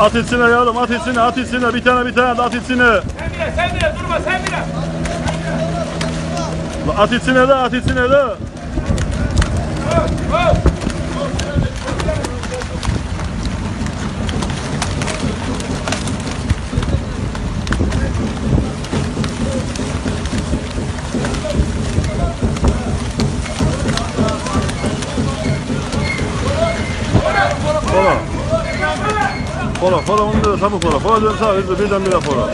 At içine yavrum at içine at içine bir tane bir tane at içine. Sen bile sen bile durma sen bile. At içine de at içine de. Fola, fola, unde lăsăm fola? Fola, de unde s-a, de unde fola?